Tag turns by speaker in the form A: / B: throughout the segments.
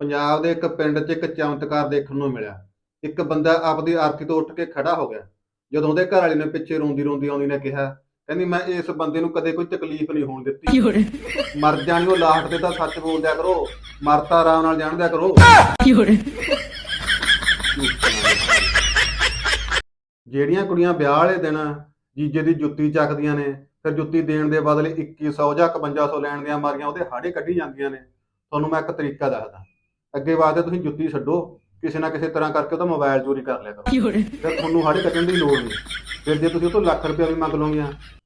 A: ਪੰਜਾਬ ਦੇ ਇੱਕ ਪਿੰਡ 'ਚ ਇੱਕ ਚਮਤਕਾਰ ਦੇਖਣ ਨੂੰ ਮਿਲਿਆ। ਇੱਕ ਬੰਦਾ ਆਪਦੀ ਆਰਤੀ ਤੋਂ ਉੱਠ ਕੇ ਖੜਾ ਹੋ ਗਿਆ। ਜਦੋਂ ਉਹਦੇ ਘਰ ਵਾਲੀ ਨੇ ਪਿੱਛੇ ਰੋਂਦੀ ਰੋਂਦੀ ਆਉਂਦੀ ਨੇ ਕਿਹਾ ਕਹਿੰਦੀ ਮੈਂ ਇਸ ਬੰਦੇ ਨੂੰ ਕਦੇ ਕੋਈ ਤਕਲੀਫ ਨਹੀਂ ਹੋਣ ਦਿੱਤੀ। ਮਰ ਜਾਣੀ ਉਹ ਲਾਹਟ ਤੇ ਤਾਂ ਸੱਚ ਬੋਲਦਿਆ ਕਰੋ। ਮਰਤਾ ਆਰਾਮ ਨਾਲ ਜਾਣਦਿਆ ਕਰੋ। ਜਿਹੜੀਆਂ ਕੁੜੀਆਂ ਵਿਆਹ ਵਾਲੇ ਦਿਨ ਜੀਜੇ ਦੀ ਜੁੱਤੀ ਚੱਕਦੀਆਂ ਨੇ ਫਿਰ ਜੁੱਤੀ ਦੇਣ ਦੇ ਬਦਲੇ 2100 ਜਾਂ 5100 ਲੈਣ ਦੀਆਂ ਮਾਰੀਆਂ ਉਹਦੇ ਹਾੜੇ ਕੱਢੀ ਜਾਂਦੀਆਂ ਨੇ। ਤੁਹਾਨੂੰ ਮੈਂ ਇੱਕ ਤਰੀਕਾ ਦੱਸਦਾ। ਅੱਗੇ ਵਾਸਤੇ ਤੁਸੀਂ ਜੁੱਤੀ ਛੱਡੋ ਕਿਸੇ ਨਾ ਕਿਸੇ ਤਰ੍ਹਾਂ ਕਰਕੇ ਉਹਦਾ ਮੋਬਾਈਲ ਚੋਰੀ ਕਰ ਲਿਆ ਕਰੋ। ਫਿਰ ਤੁਹਾਨੂੰ ਹਾੜੇ ਕੱਢਣ ਦੀ ਲੋੜ ਨਹੀਂ। ਫਿਰ ਜੇ ਤੁਸੀਂ ਉਹ ਤੋਂ ਲੱਖ ਰੁਪਇਆ ਵੀ ਮੰਗ ਲਓਗੇ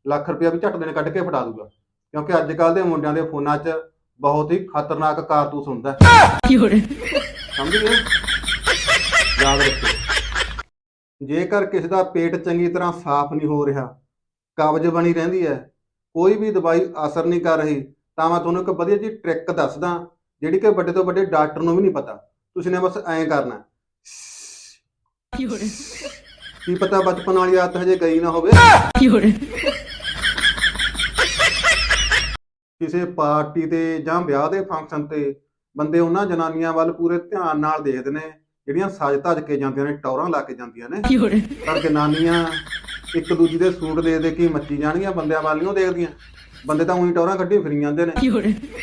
A: ਲੱਖ ਰੁਪਇਆ ਵੀ ਝੱਟ ਦੇਣ ਕੱਢ ਕੇ ਫੜਾ ਦੂਗਾ। ਕਿਉਂਕਿ ਅੱਜ ਕੱਲ ਦੇ ਮੁੰਡਿਆਂ ਦੇ ਫੋਨਾਂ 'ਚ ਬਹੁਤ ਹੀ ਖਤਰਨਾਕ ਕਾਰਤੂਸ ਹੁੰਦਾ ਸਮਝ ਗਏ? ਯਾਦ ਰੱਖੋ ਜੇਕਰ ਕਿਸੇ ਦਾ ਪੇਟ ਚੰਗੀ ਤਰ੍ਹਾਂ ਸਾਫ਼ ਨਹੀਂ ਹੋ ਰਿਹਾ ਕਬਜ਼ ਬਣੀ ਰਹਿੰਦੀ ਹੈ ਕੋਈ ਵੀ ਦਵਾਈ ਅਸਰ ਨਹੀਂ ਕਰ ਰਹੀ ਤਾਂ ਮੈਂ ਤੁਹਾਨੂੰ ਇੱਕ ਵਧੀਆ ਜੀ ਟ੍ਰਿਕ ਦੱਸਦਾ। ਜਿਹੜੀ ਕਿ ਵੱਡੇ ਤੋਂ ਵੱਡੇ ਡਾਕਟਰ ਨੂੰ ਵੀ ਨਹੀਂ ਪਤਾ। ਤੁਸੀਂ ਨੇ ਬਸ ਐਂ ਕਰਨਾ। ਕੀ ਪਤਾ ਬਚਪਨ ਵਾਲੀ ਆਦਤ ਹਜੇ ਗਈ ਨਾ ਹੋਵੇ। ਕਿਸੇ ਪਾਰਟੀ ਤੇ ਜਾਂ ਵਿਆਹ ਦੇ ਫੰਕਸ਼ਨ ਤੇ ਬੰਦੇ ਉਹਨਾਂ ਜਨਾਨੀਆਂ ਵੱਲ ਪੂਰੇ ਧਿਆਨ ਨਾਲ ਦੇਖਦੇ ਨੇ ਜਿਹੜੀਆਂ ਸੱਜ ਧਜ ਕੇ ਜਾਂਦੀਆਂ ਨੇ ਟੌਰਾਂ ਲਾ ਕੇ ਜਾਂਦੀਆਂ ਨੇ। ਪਰ ਜਨਾਨੀਆਂ ਇੱਕ ਦੂਜੀ ਦੇ ਸੂਟ ਦੇ ਦੇ ਕੇ ਮੱਚੀ ਜਾਣਗੀਆਂ ਬੰਦਿਆਂ ਵੱਲ ਨੂੰ ਦੇਖਦੀਆਂ। ਬੰਦੇ ਤਾਂ ਉਹੀ ਟੌਰਾਂ ਕੱਢੀ ਫਿਰੀ ਜਾਂਦੇ ਨੇ।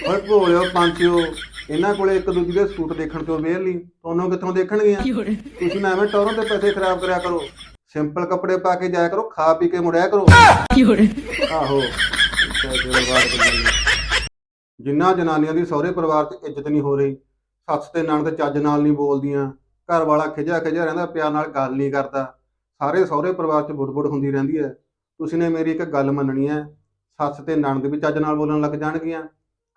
A: ਓਏ ਭੋਲਿਓ ਪੰਛੀਓ ਇਹਨਾਂ ਕੋਲੇ ਇੱਕ ਦੂਜੇ ਦੇ ਸੂਟ ਦੇਖਣ ਤੋਂ ਵੇਰ ਲਈ। ਤੁਹਾਨੂੰ ਕਿੱਥੋਂ
B: ਦੇਖਣਗੇ
A: ਤੁਸੀਂ ਨਾ ਐਵੇਂ ਟੌਰਾਂ ਦੇ ਪੈਸੇ ਖਰਾਬ ਕਰਿਆ ਕਰੋ। ਸਿੰਪਲ ਕੱਪੜੇ ਪਾ ਕੇ ਜਾਇਆ ਕਰੋ ਖਾ ਪੀ ਕੇ ਮੁੜਿਆ ਕਰੋ। ਆਹੋ। ਜਿੰਨਾ ਜਨਾਨੀਆਂ ਦੀ ਸਹੁਰੇ ਪਰਿਵਾਰ 'ਚ ਇੱਜ਼ਤ ਨਹੀਂ ਹੋ ਰਹੀ ਸੱਸ ਤੇ ਨਣ ਤੇ ਚੱਜ ਨਾਲ ਨਹੀਂ ਬੋਲਦੀਆਂ ਘਰ ਵਾਲਾ ਖਿਜਾ ਖਿਜਾ ਰਹਿੰਦਾ ਪਿਆਰ ਨਾਲ ਗੱਲ ਨਹੀਂ ਕਰਦਾ। ਸਾਰੇ ਸਹੁਰੇ ਪਰਿਵਾਰ 'ਚ ਬੁੜਬੁੜ ਹੁੰਦੀ ਰਹਿੰਦੀ ਹੈ। ਤੁਸੀਂ ਨੇ ਮੇਰੀ ਇੱਕ ਗੱਲ ਮੰਨਣੀ ਹੈ ਸੱਸ ਤੇ ਨਣਦ ਵੀ ਚੱਜ ਨਾਲ ਬੋਲਣ ਲੱਗ ਜਾਣਗੀਆਂ।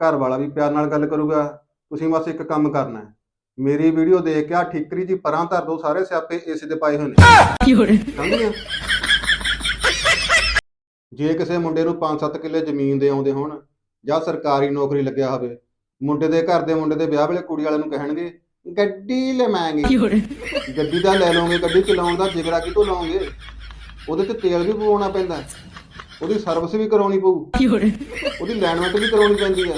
A: ਘਰ ਵਾਲਾ ਵੀ ਪਿਆਰ ਨਾਲ ਗੱਲ ਕਰੂਗਾ। ਤੁਸੀਂ ਬਸ ਇੱਕ ਕੰਮ ਕਰਨਾ ਹੈ। ਮੇਰੀ ਵੀਡੀਓ ਦੇਖ ਕੇ ਆ ਠਿਕਰੀ ਜੀ ਪਰਾਂ ਧਰ ਦੋ ਸਾਰੇ ਸਿਆਪੇ ਏਸੇ ਦੇ ਪਾਏ ਹੋਏ ਨੇ। ਸਮਝ? ਗਏ ਜੇ ਕਿਸੇ ਮੁੰਡੇ ਨੂੰ 5-7 ਕਿੱਲੇ ਜ਼ਮੀਨ ਦੇ ਆਉਂਦੇ ਹੋਣ ਜਾਂ ਸਰਕਾਰੀ ਨੌਕਰੀ ਲੱਗਿਆ ਹੋਵੇ ਮੁੰਡੇ ਦੇ ਘਰ ਦੇ ਮੁੰਡੇ ਦੇ ਵਿਆਹ ਵੇਲੇ ਕੁੜੀ ਵਾਲਿਆਂ ਨੂੰ ਕਹਿਣਗੇ ਗੱਡੀ ਲਵਾਂਗੇ ਗੱਡੀ ਦਾ ਲੈ ਲਓਗੇ ਗੱਡੀ ਚਲਾਉਣ ਦਾ ਜਿਗਰਾ ਕਿਤੋਂ ਲਾਉਂਗੇ ਉਹਦੇ ਤੇ ਤੇਲ ਵੀ ਪਵਾਉਣਾ ਪੈਂਦਾ। ਉਹਦੀ ਸਰਵਿਸ ਵੀ ਕਰਾਉਣੀ ਪਊ। ਉਹਦੀ ਲੈਂਡਮੈਂਟ ਵੀ ਕਰਾਉਣੀ ਪੈਂਦੀ ਆ।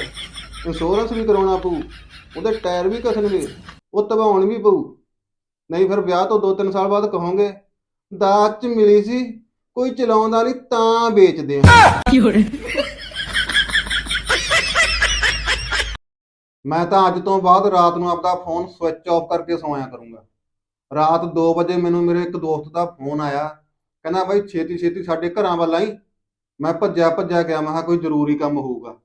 A: ਇੰਸ਼ੋਰੈਂਸ ਵੀ ਕਰਾਉਣਾ ਪਊ। ਉਹਦੇ ਟਾਇਰ ਵੀ ਘਸਣਗੇ ਉਹ ਤਬਾਉਣ ਵੀ ਪਊ। ਨਹੀਂ ਫਿਰ ਵਿਆਹ ਤੋਂ 2-3 ਸਾਲ ਬਾਅਦ ਕਹੋਗੇ ਦਾਜ ਚ ਮਿਲੀ ਸੀ ਕੋਈ ਚਲਾਉਂਦਾ ਨਹੀਂ ਤਾਂ ਵੇਚਦੇ ਆ। ਮੈਂ ਤਾਂ ਅੱਜ ਤੋਂ ਬਾਅਦ ਰਾਤ ਨੂੰ ਆਪਦਾ ਫੋਨ ਸਵਿਚ ਆਫ ਕਰਕੇ ਸੌਂਇਆ ਕਰੂੰਗਾ। ਰਾਤ 2 ਵਜੇ ਮੈਨੂੰ ਮੇਰੇ ਇੱਕ ਦੋਸਤ ਦਾ ਫੋਨ ਆਇਆ। ਕਹਿੰਦਾ ਬਾਈ ਛੇਤੀ ਛੇਤੀ ਸਾਡੇ ਘਰਾਂ ਵੱਲ ਆਈ। ਮੈਂ ਭੱਜਿਆ ਭੱਜਿਆ ਗਿਆ ਮੈਂ ਕਿਹਾ ਕੋਈ ਜ਼ਰੂਰੀ ਕੰਮ ਹੋਊਗਾ।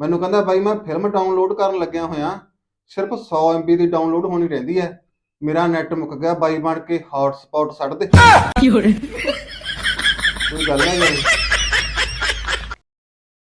A: ਮੈਨੂੰ ਕਹਿੰਦਾ ਬਾਈ ਮੈਂ ਫਿਲਮ ਡਾਊਨਲੋਡ ਕਰਨ ਲੱਗਿਆ ਹੋਇਆ। ਸਿਰਫ 100 MB ਦੀ ਡਾਊਨਲੋਡ ਹੋਣੀ ਰਹਿੰਦੀ ਹੈ ਮੇਰਾ ਨੈਟ ਮੁੱਕ ਗਿਆ ਬਾਈ ਬਣ ਕੇ ਹੌਟਸਪੌਟ ਛੱਡ ਦੇ।
B: 有人
A: ，ਕੋਈ ਗੱਲ ਨਹੀਂ।